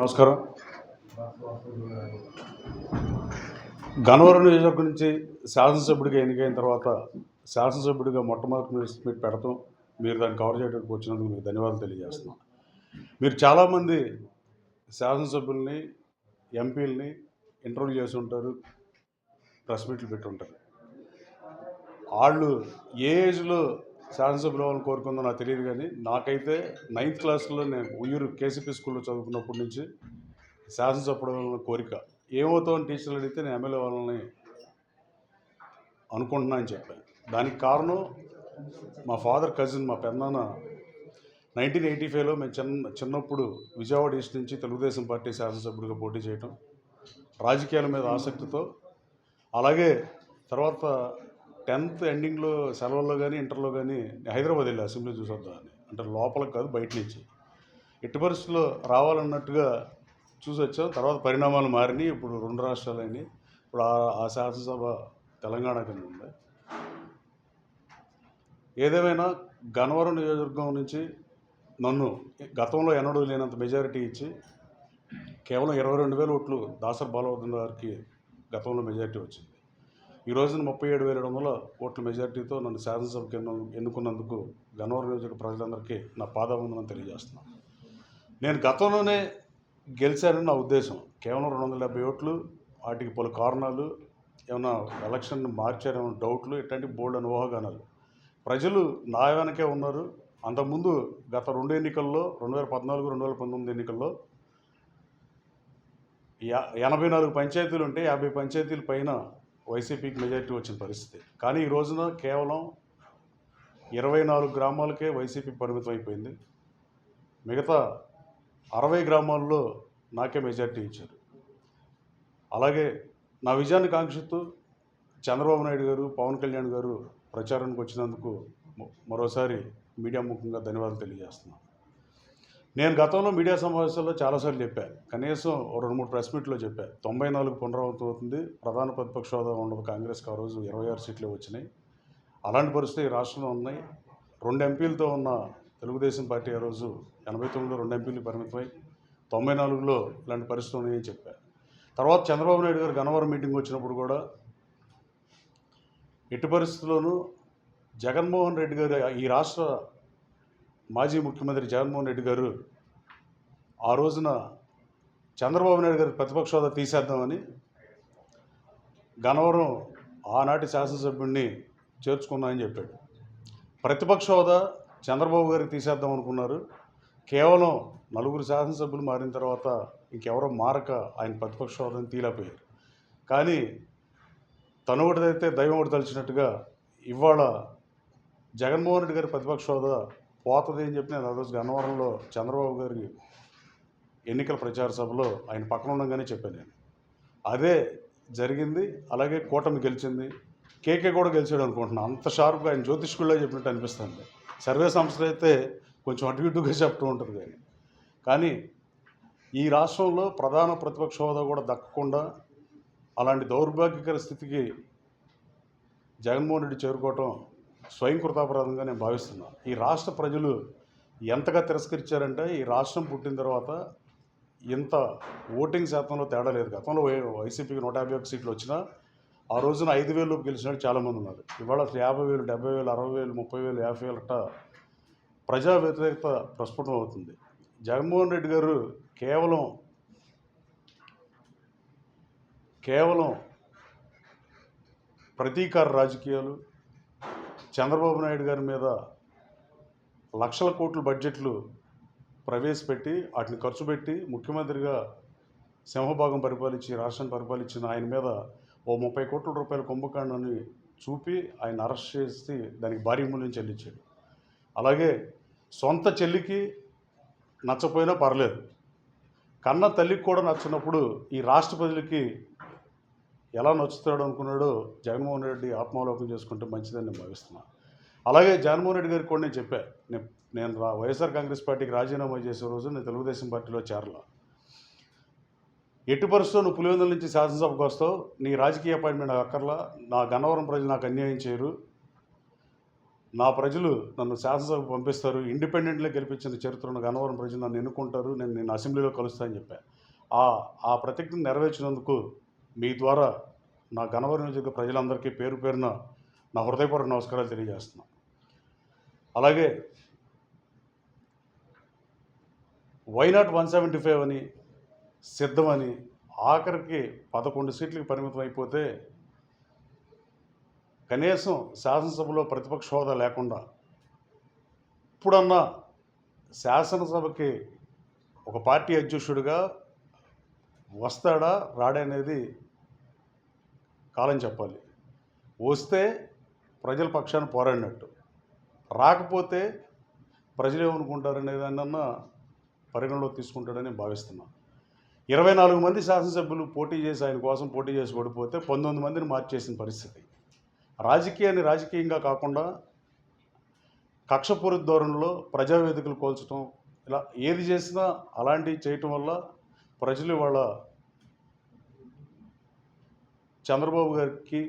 నమస్కారం. గన్నవరం నియోజకవర్గం నుంచి శాసనసభ్యుడిగా ఎన్నికైన తర్వాత శాసనసభ్యుడిగా మొట్టమొదటి ప్రెస్ పెడతాం మీరు దాన్ని కవర్ చేయడానికి వచ్చినందుకు మీకు ధన్యవాదాలు తెలియజేస్తున్నాం. మీరు చాలామంది శాసనసభ్యుల్ని ఎంపీలని ఇంటర్వ్యూ చేసి ఉంటారు ప్రెస్ మీట్లు పెట్టి ఉంటారు. వాళ్ళు ఏ ఏజ్లో శాసనసభ్యులు కోరుకుందో నాకు తెలియదు కానీ నాకైతే నైన్త్ క్లాస్లో నేను ఉయ్యూరు కేసీపీ స్కూల్లో చదువుకున్నప్పటి నుంచి శాసనసభ్యుడు కోరిక. ఏమవుతామని టీచర్లు అడిగితే నేను ఎమ్మెల్యే వాళ్ళని అనుకుంటున్నా అని చెప్పాను. దానికి కారణం మా ఫాదర్ కజిన్ మా పెద్దనాన్న నైన్టీన్ ఎయిటీ ఫైవ్లో మేము చిన్న చిన్నప్పుడు విజయవాడ ఈస్ట్ నుంచి తెలుగుదేశం పార్టీ శాసనసభ్యుడిగా పోటీ చేయటం రాజకీయాల మీద ఆసక్తితో అలాగే తర్వాత టెన్త్ ఎండింగ్లో సెలవుల్లో కానీ ఇంటర్లో కానీ హైదరాబాద్ వెళ్ళి అసెంబ్లీ చూసొద్దామని. అంటే లోపలికి కాదు బయట నుంచి. ఎట్టి పరిస్థితుల్లో రావాలన్నట్టుగా చూసి వచ్చాం తర్వాత పరిణామాలు మారినాయి. ఇప్పుడు రెండు రాష్ట్రాలు ఇప్పుడు ఆ ఆ శాసనసభ తెలంగాణ కింద ఉంది ఏదేమైనా గన్నవరం నియోజకవర్గం నుంచి నన్ను గతంలో ఎన్నడూ లేనంత మెజారిటీ ఇచ్చి కేవలం ఇరవై రెండు వేల ఓట్లు దాసర్ బాలవర్ధన్ గారికి గతంలో మెజారిటీ వచ్చింది. ఈ రోజున ముప్పై ఏడు వేల ఏడు వందల ఓట్ల మెజారిటీతో నన్ను శాసనసభకి ఎన్ను ఎన్నుకున్నందుకు గన్నవరం నియోజక ప్రజలందరికీ నా పాదవందనం తెలియజేస్తున్నాను నేను గతంలోనే గెలిచానని నా ఉద్దేశం. కేవలం రెండు వందల డెబ్బై ఓట్లు వాటికి పలు కారణాలు ఏమైనా ఎలక్షన్ మార్చారేమైనా డౌట్లు ఇట్లాంటి బోల్డ్ అని ఊహాగానాలు ప్రజలు నా వెనకే ఉన్నారు. అంతకుముందు గత రెండు ఎన్నికల్లో రెండు వేల పద్నాలుగు రెండు వేల పంతొమ్మిది ఎన్నికల్లో యా- ఎనభై నాలుగు పంచాయతీలు ఉంటే యాభై పంచాయతీల పైన వైసీపీకి మెజారిటీ వచ్చిన పరిస్థితి. కానీ ఈ రోజున కేవలం ఇరవై నాలుగు గ్రామాలకే వైసీపీ పరిమితం అయిపోయింది. మిగతా అరవై గ్రామాల్లో నాకే మెజారిటీ ఇచ్చారు. అలాగే నా విజయాన్ని కాంక్షిస్తూ చంద్రబాబు నాయుడు గారు పవన్ కళ్యాణ్ గారు ప్రచారానికి వచ్చినందుకు మరోసారి మీడియా ముఖంగా ధన్యవాదాలు తెలియజేస్తున్నాను. నేను గతంలో మీడియా సమావేశాల్లో చాలాసార్లు చెప్పాను. కనీసం రెండు మూడు ప్రెస్ మీట్లో చెప్పాను తొంభై నాలుగు పునరావృతం అవుతుంది. ప్రధాన ప్రతిపక్ష హోదా ఉండదు. కాంగ్రెస్కి ఆ రోజు ఇరవై ఆరు సీట్లు వచ్చినాయి. అలాంటి పరిస్థితి ఈ రాష్ట్రంలో ఉన్నాయి. రెండు ఎంపీలతో ఉన్న తెలుగుదేశం పార్టీ ఆ రోజు ఎనభై తొమ్మిదిలో రెండు ఎంపీలు పరిమితమై తొంభై నాలుగులో ఇలాంటి పరిస్థితులు ఉన్నాయని చెప్పాను తర్వాత చంద్రబాబు నాయుడు గారు గన్నవరం మీటింగ్ వచ్చినప్పుడు కూడా ఎట్టి పరిస్థితుల్లోనూ జగన్మోహన్ రెడ్డి గారు ఈ రాష్ట్ర మాజీ ముఖ్యమంత్రి జగన్మోహన్ రెడ్డి గారు ఆ రోజున చంద్రబాబు నాయుడు గారి ప్రతిపక్ష హోదా తీసేద్దామని గనవరం ఆనాటి శాసనసభ్యుడిని చేర్చుకున్నామని చెప్పాడు. ప్రతిపక్ష హోదా చంద్రబాబు గారికి తీసేద్దాం అనుకున్నారు. కేవలం నలుగురు శాసనసభ్యులు మారిన తర్వాత ఇంకెవరో మారక ఆయన ప్రతిపక్ష హోదాని తీలేకపోయారు. కానీ తను ఒకటిదైతే దైవం ఒకటి తలిచినట్టుగా ఇవాళ జగన్మోహన్ రెడ్డి గారి ప్రతిపక్ష హోదా పోతుంది అని చెప్పి నేను ఆ రోజు గన్నవరంలో చంద్రబాబు గారి ఎన్నికల ప్రచార సభలో ఆయన పక్కన ఉండగానే చెప్పాను నేను. అదే జరిగింది అలాగే కూటమి గెలిచింది. కేకే కూడా గెలిచాడు అనుకుంటున్నాను అంత షార్ప్గా ఆయన జ్యోతిష్కుల్లో చెప్పినట్టు అనిపిస్తుంది. సర్వే సంస్థలు అయితే కొంచెం అటు ఇటుగా చెప్తూ ఉంటుంది కానీ. కానీ ఈ రాష్ట్రంలో ప్రధాన ప్రతిపక్ష హోదా కూడా దక్కకుండా అలాంటి దౌర్భాగ్యకర స్థితికి జగన్మోహన్ రెడ్డి చేరుకోవటం స్వయం కృతాపరాధంగా నేను భావిస్తున్నాను ఈ రాష్ట్ర ప్రజలు ఎంతగా తిరస్కరించారంటే ఈ రాష్ట్రం పుట్టిన తర్వాత ఇంత ఓటింగ్ శాతంలో తేడా లేదు. గతంలో వై- వైసీపీకి నూట యాభై ఒక్క సీట్లు వచ్చినా ఆ రోజున ఐదు వేలు గెలిచిన వాళ్ళు చాలామంది ఉన్నారు. ఇవాళ అసలు యాభై వేలు డెబ్బై వేలు అరవై వేలు ముప్పై వేలు యాభై వేలు అట్ట ప్రజా వ్యతిరేకత ప్రస్ఫుటం అవుతుంది. జగన్మోహన్ రెడ్డి గారు కేవలం కేవలం ప్రతీకార రాజకీయాలు చంద్రబాబు నాయుడు గారి మీద లక్షల కోట్ల బడ్జెట్లు ప్రవేశపెట్టి వాటిని ఖర్చు పెట్టి ముఖ్యమంత్రిగా సింహభాగం పరిపాలించి రాష్ట్రాన్ని పరిపాలించిన ఆయన మీద ఓ ముప్పై కోట్ల రూపాయల కుంభకాండాన్ని చూపి ఆయన అరెస్ట్ చేసి దానికి భారీ మూల్యం చెల్లించాడు. అలాగే సొంత చెల్లికి నచ్చపోయినా పర్లేదు. కన్న తల్లికి కూడా నచ్చినప్పుడు ఈ రాష్ట్ర ప్రజలకి ఎలా నచ్చుతాడు అనుకున్నాడో జగన్మోహన్ రెడ్డి ఆత్మావలోకం చేసుకుంటే మంచిదని నేను భావిస్తున్నాను అలాగే జగన్మోహన్ రెడ్డి గారికి కూడా నేను చెప్పాను నేను నేను వైఎస్ఆర్ కాంగ్రెస్ పార్టీకి రాజీనామా చేసే రోజు నేను తెలుగుదేశం పార్టీలో చేరలా. ఎట్టి పరిస్థితుల్లో నువ్వు పులివెందుల నుంచి శాసనసభకు వస్తావు నీ రాజకీయ అపాయింట్మెంట్ అక్కర్లా నా గన్నవరం ప్రజలు నాకు అన్యాయం చేయరు నా ప్రజలు నన్ను శాసనసభకు పంపిస్తారు ఇండిపెండెంట్గా గెలిపించిన చరిత్రను గన్నవరం ప్రజలు నన్ను ఎన్నుకుంటారు నేను నేను అసెంబ్లీలో కలుస్తానని చెప్పాను ఆ ఆ ప్రతిజ్ఞ నెరవేర్చినందుకు మీ ద్వారా నా గన్నవరం నియోజక ప్రజలందరికీ పేరు పేరున నా హృదయపూర్వక నమస్కారాలు తెలియజేస్తున్నా. అలాగే వైనాట్ వన్ సెవెంటీ ఫైవ్ అని సిద్ధమని ఆఖరికి పదకొండు సీట్లకు పరిమితం అయిపోతే కనీసం శాసనసభలో ప్రతిపక్ష హోదా లేకుండా ఇప్పుడన్నా శాసనసభకి ఒక పార్టీ అధ్యక్షుడిగా వస్తాడా రాడనేది కాలం చెప్పాలి. వస్తే ప్రజల పక్షాన పోరాడినట్టు. రాకపోతే ప్రజలు ఏమనుకుంటారనే పరిగణలో తీసుకుంటాడని భావిస్తున్నాను ఇరవై నాలుగు మంది శాసనసభ్యులు పోటీ చేసి ఆయన కోసం పోటీ చేసి ఓడిపోతే పంతొమ్మిది మందిని మార్చేసిన పరిస్థితి. రాజకీయాన్ని రాజకీయంగా కాకుండా కక్షపూరిత ధోరణిలో ప్రజావేదికలు కోల్చడం ఇలా ఏది చేసినా అలాంటివి చేయటం వల్ల ప్రజలు వాళ్ళ చంద్రబాబు గారికి